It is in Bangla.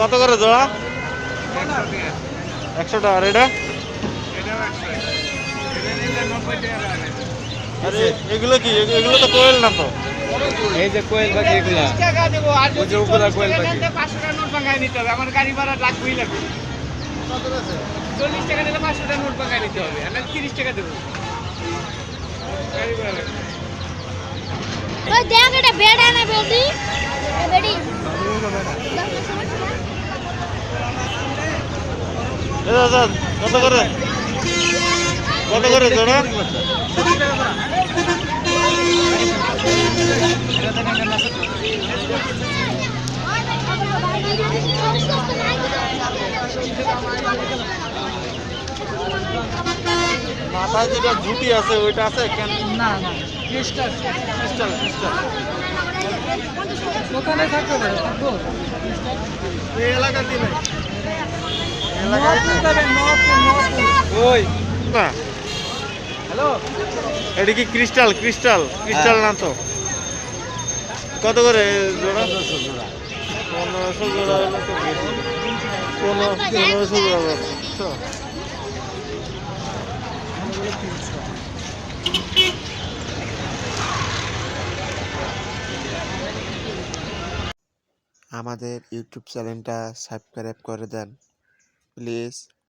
কত করে জোড়া? একশো টাকা আর এটা? আরে এগুলো কি? এগুলো তো কোয়েল না তো? এই যে কোয়েল পাখি এগুলা। টাকা দেবো আর ওই যে উপরে কোয়েল পাখি। পাঁচশো টাকা নোট ভাঙায় নিতে হবে। আমার গাড়ি ভাড়া লাগবেই লাগবে। চল্লিশ টাকা দিলে পাঁচশো টাকা নোট ভাঙায় নিতে হবে আমি তিরিশ টাকা দেবো। গাড়ি ভাড়া ওই দেখ এটা বেড আনা বেডি। বেডি। কত করে? কত করে জোড়া? মাথায় যেটা ঝুটি আছে ওইটা আছে? কেন? না না ক্রিস্টাল ক্রিস্টাল ক্রিস্টাল দোকানে থাকতে পারে এই এলাকাতে নাই এই এলাকায় নাই। ওই এটা কি ক্রিস্টাল ক্রিস্টাল। ক্রিস্টাল না তো। কত করে আমাদের ইউটিউব চ্যানেলটা সাবস্ক্রাইব করে দেন। প্লিজ